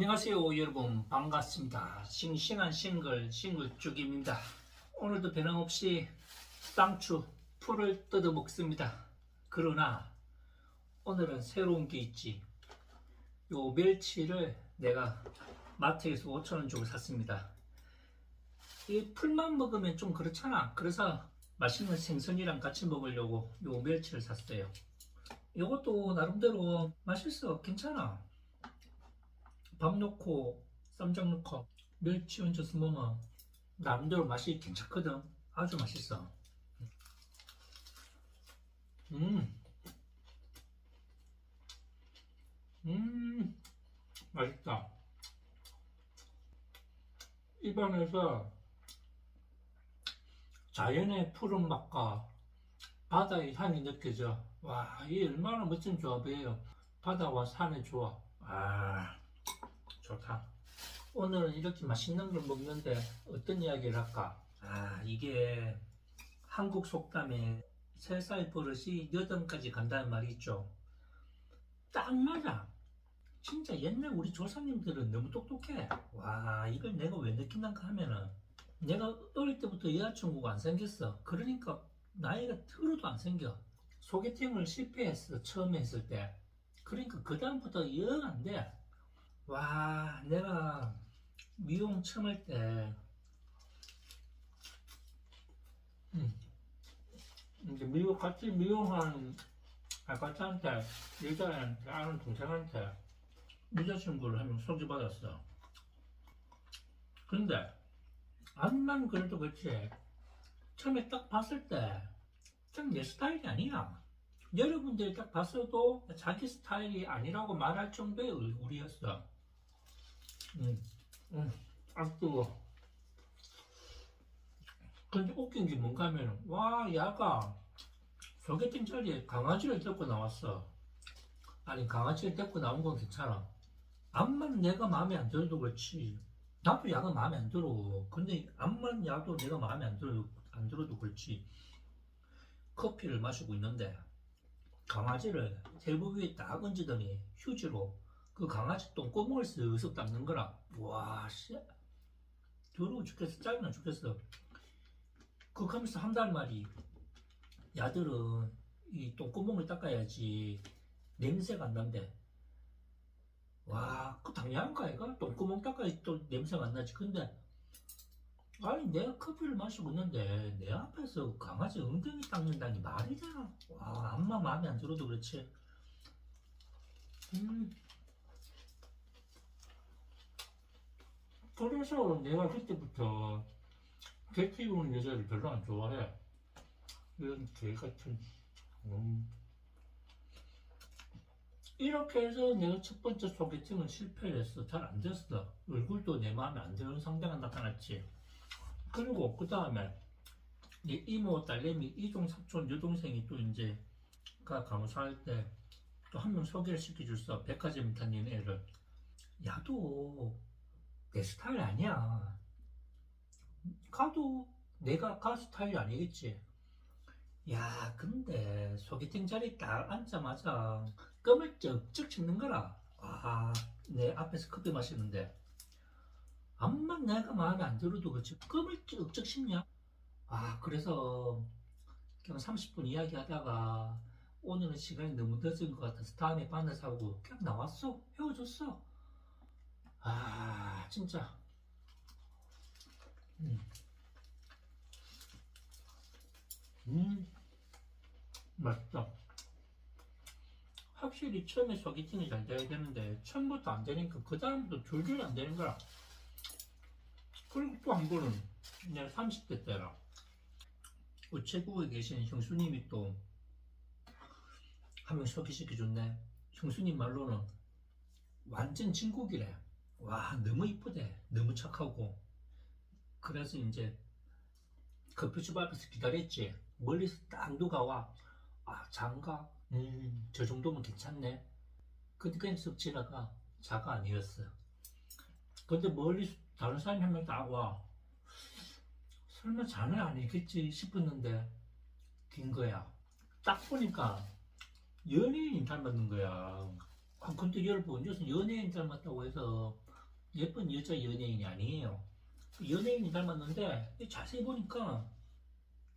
안녕하세요 여러분. 반갑습니다. 싱싱한 싱글 싱글쭉입니다. 오늘도 변함없이 쌍추 풀을 뜯어 먹습니다. 그러나 오늘은 새로운 게 있지. 요 멸치를 내가 마트에서 5천원 주고 샀습니다. 이 풀만 먹으면 좀 그렇잖아. 그래서 맛있는 생선이랑 같이 먹으려고 요 멸치를 샀어요. 이것도 나름대로 맛있어. 괜찮아 밥 넣고 쌈장 넣고 멸치 얹어서 먹으면 나름대로 맛이 괜찮거든 아주 맛있어 음, 음, 맛있다. 입안에서 자연의 푸른 맛과 바다의 향이 느껴져. 와, 이 얼마나 멋진 조합이에요. 바다와 산의 조합. 아, 좋다. 오늘은 이렇게 맛있는 걸 먹는데 어떤 이야기를 할까? 아, 이게 한국 속담에 세살 버릇이 여든까지 간다는 말이 있죠. 딱 맞아. 진짜 옛날 우리 조상님들은 너무 똑똑해. 와, 이걸 내가 왜 느낀단가 하면은 내가 어릴 때부터 여자친구가 안 생겼어. 그러니까 나이가 들어도 안 생겨. 소개팅을 실패했어. 처음에 했을 때. 그러니까 그다음부터 영 안 돼. 와, 내가 미용 처음 할 때, 음, 이제 미용, 같이 미용한 아파트한테, 여자한테, 아는 동생한테 여자친구를 한 명 소개받았어. 근데, 암만 그래도 그렇지, 처음에 딱 봤을 때, 좀내 스타일이 아니야. 여러분들이 딱 봤어도 자기 스타일이 아니라고 말할 정도의 얼굴이었어. 음, 음, 아 뜨거. 근데 웃긴 게 뭔가 하면, 와, 야가 소개팅 자리에 강아지를 데리고 나왔어. 아니, 강아지를 데리고 나온 건 괜찮아. 암만 내가 마음에 안 들어도 그렇지. 나도 야가 마음에 안 들어. 근데 암만 야도 내가 마음에 안 들어, 안 들어도 그렇지. 커피를 마시고 있는데, 강아지를 테이블 위에 딱 얹으더니 휴지로 그 강아지 똥구멍을 쓱쓱 닦는 거라. 와, 씨. 더러워 죽겠어. 짜증나 죽겠어. 그거 하면서 한달 말이, 야들은 이 똥구멍을 닦아야지 냄새가 안 난대. 와, 그 당연한 거 아이가? 똥구멍 닦아야지 또 냄새가 안 나지. 근데, 아니, 내가 커피를 마시고 있는데, 내 앞에서 강아지 엉덩이 닦는다니 말이 되나? 와, 암마 마음에 안 들어도 그렇지. 음. 그래서 내가 그때부터 개 키우는 여자를 별로 안 좋아해. 이런 개 같은. 음. 이렇게 해서 내가 첫 번째 소개팅은 실패를 했어. 잘 안 됐어. 얼굴도 내 마음에 안 드는 상대가 나타났지. 그리고 그 다음에 내 이모, 딸내미, 이종, 사촌, 여동생이 또 이제 가 강사할 때 또 한 명 소개를 시켜줬어. 백화점 다니는 애를. 야도 내 스타일 아니야. 가도 내가 가 스타일 아니겠지. 야, 근데 소개팅 자리 딱 앉자마자 껌을 쩍쩍 씹는 거라. 아, 내 앞에서 커피 마시는데. 암만 내가 마음에 안 들어도 그렇지. 껌을 쩍쩍 씹냐? 아, 그래서 그냥 30분 이야기 하다가 오늘은 시간이 너무 늦은 것 같아서 다음에 만나자고 그냥 나왔어. 헤어졌어. 아, 진짜. 음. 음, 맛있다. 확실히 처음에 소개팅이 잘 돼야 되는데, 처음부터 안 되니까, 그 다음부터 줄줄 안 되는 거야. 그리고 또 한 번은, 내가 30대 때라, 우체국에 계신 형수님이 또, 한 명 소개시켜줬네. 형수님 말로는, 완전 진국이래. 와, 너무 이쁘대. 너무 착하고. 그래서 이제 커피숍 앞에서 기다렸지. 멀리서 딱 누가 와. 아, 장가? 음, 저 정도면 괜찮네. 근데 그냥 쓱 지나가. 자가 아니었어. 근데 멀리서 다른 사람이 한 명 딱 와. 설마 자는 아니겠지 싶었는데, 긴 거야. 딱 보니까 연예인 닮았는 거야. 아, 근데 여러분, 요새 연예인 닮았다고 해서 예쁜 여자 연예인이 아니에요. 연예인이 닮았는데 자세히 보니까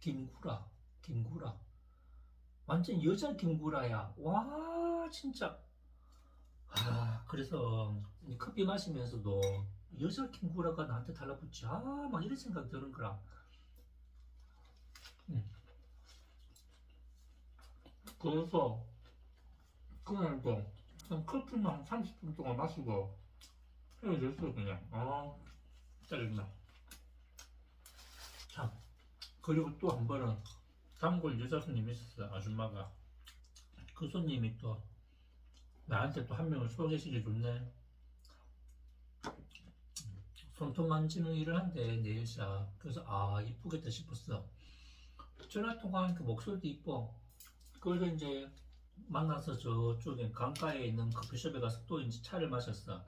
김구라, 김구라. 완전 여자 김구라야. 와 진짜. 아 그래서 이 커피 마시면서도 여자 김구라가 나한테 달라붙지. 아막 이런 생각 드는 거라. 음. 그래서 그날 또 그냥 커피만 30분 동안 마시고 헤어졌어 그냥. 아 짜증나. 참. 그리고 또 한 번은 단골 여자 손님이 있었어 아줌마가 그 손님이 또 나한테 또 한 명을 소개시켜 줬네 손톱 만지는 일을 한대 내 여자 그래서 아 이쁘겠다 싶었어 전화 통화하니까 목소리도 이뻐 그래서 이제 만나서 저쪽에 강가에 있는 커피숍에 가서 또 이제 차를 마셨어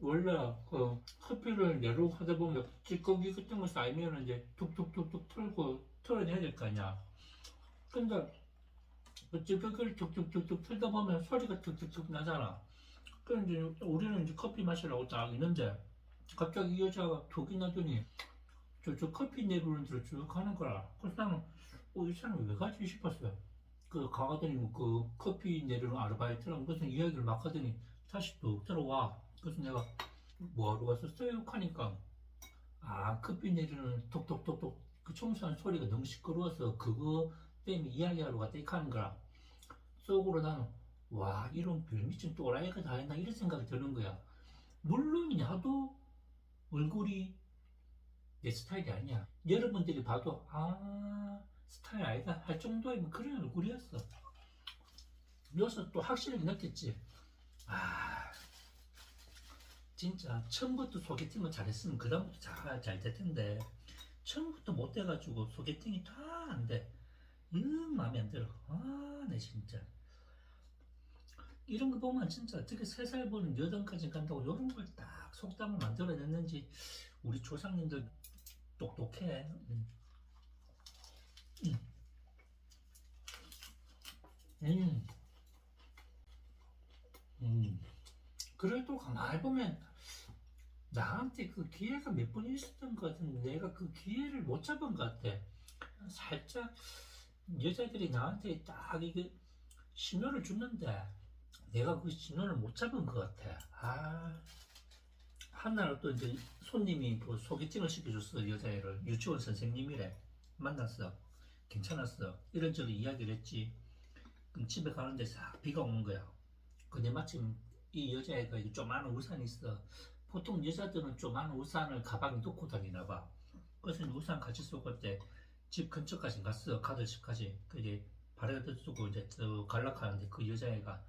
원래 그 커피를 내로 하다 보면 찌꺼기 같은 거 쌓이면 이제 툭툭툭툭 틀고 털어내야 될 거 아니야. 근데 그 찌꺼기를 툭툭툭툭 틀다 보면 소리가 툭툭툭 나잖아. 이제 우리는 이제 커피 마시라고 딱 있는데 갑자기 이 여자가 툭이 나더니 저, 저 커피 내리는 데로 쭉 가는 거라 그래서 나는 어, 이 사람 왜 가지 싶었어요. 그 가가더니 뭐그 커피 내리는 아르바이트랑 무슨 이야기를 막 하더니 다시 또 들어와 그래서 내가 뭐하러 갔었어요? 하니까 아 커피 내리는 톡톡톡톡 그 청소하는 소리가 너무 시끄러워서 그거 때문에 이야기하러 갔다 이렇게 하는 거라 속으로 나는 와 이런 별미친 또라이가 다 했나 이런 생각이 드는 거야. 물론 나도 얼굴이 내 스타일이 아니야. 여러분들이 봐도 아 스타일 아니다 할 정도의 뭐 그런 얼굴이었어. 여기서 또 확실하게 느꼈지. 아 진짜 처음부터 소개팅을 잘했으면 그 다음부터 잘, 잘 될 텐데 처음부터 못 돼가지고 소개팅이 다 안 돼 응 마음에 안 들어 아내 진짜 이런 거 보면 진짜 어떻게 세살 버는 여든까지 간다고 이런 걸 딱 속담을 만들어냈는지 우리 조상님들 똑똑해 음. 음. 음. 음. 그래도 가만히 보면 나한테 그 기회가 몇 번 있었던 것 같은데 내가 그 기회를 못 잡은 것 같아. 살짝 여자들이 나한테 딱 이게 신호를 주는데 내가 그 신호를 못 잡은 것 같아. 아 한날 또 이제 손님이 그 소개팅을 시켜줬어. 여자애를. 유치원 선생님이래. 만났어. 괜찮았어. 이런저런 이야기를 했지. 그럼 집에 가는데 싹 비가 오는 거야. 근데 마침 이 여자애가 이 조그마한 우산이 있어. 보통 여자들은 조그마한 우산을 가방에 넣고 다니나 봐. 그래서 우산 같이 쓰고 때집 근처까지 갔어. 가들 집까지. 그게 발에다 쓰고 이제 저 갈락하는데 그 여자애가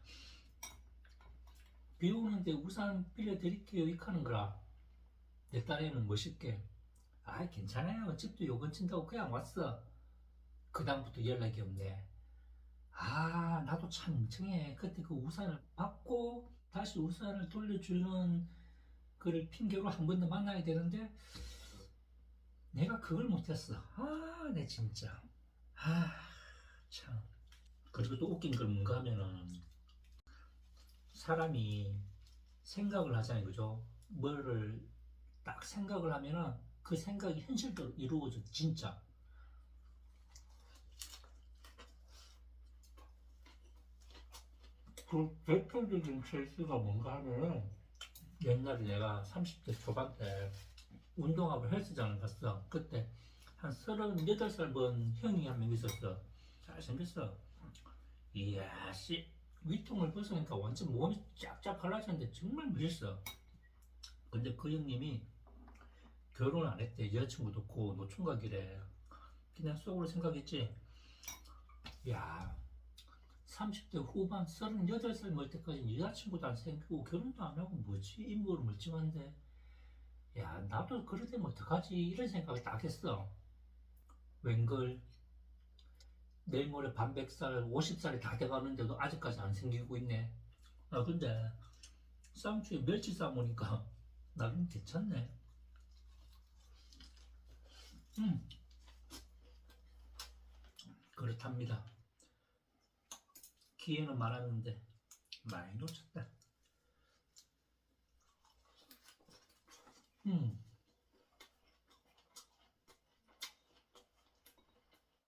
비 오는데 우산 빌려드릴게요. 이렇게 하는 거라 내 딸애는 멋있게. 아 괜찮아요. 집도 요건 친다고 그냥 왔어. 그 다음부터 연락이 없네 아 나도 참 멍청해. 그때 그 우산을 받고 다시 우산을 돌려주는 그를 핑계로 한 번 더 만나야 되는데 내가 그걸 못했어. 아 내 진짜. 아 참. 그리고 또 웃긴 건 뭔가 하면은 사람이 생각을 하잖아요. 그죠? 뭐를 딱 생각을 하면은 그 생각이 현실대로 이루어져 진짜 그 대표적인 케이스가 뭔가 하면은 옛날에 내가 30대 초반 때 운동하고 헬스장을 갔어. 그때 한 38살 번 형이 한 명 있었어. 잘생겼어. 이야 씨. 위통을 벗으니까 완전 몸이 쫙쫙 갈라졌는데 정말 멋있어. 근데 그 형님이 결혼 안 했대. 여자친구도 없고 노총각이래. 그냥 속으로 생각했지. 야 30대 후반 38살 먹을 때까지 여자친구도 안 생기고 결혼도 안 하고 뭐지? 인물은 멀쩡한데. 야 나도 그럴 때면 어떡하지? 이런 생각을 딱 했어. 웬걸? 내일 모레 반백살 50살이 다 돼가는데도 아직까지 안 생기고 있네. 아 근데 쌍추에 멸치 싸먹으니까 나름 괜찮네. 음. 그렇답니다 기회는 많았는데 많이 놓쳤다. 음.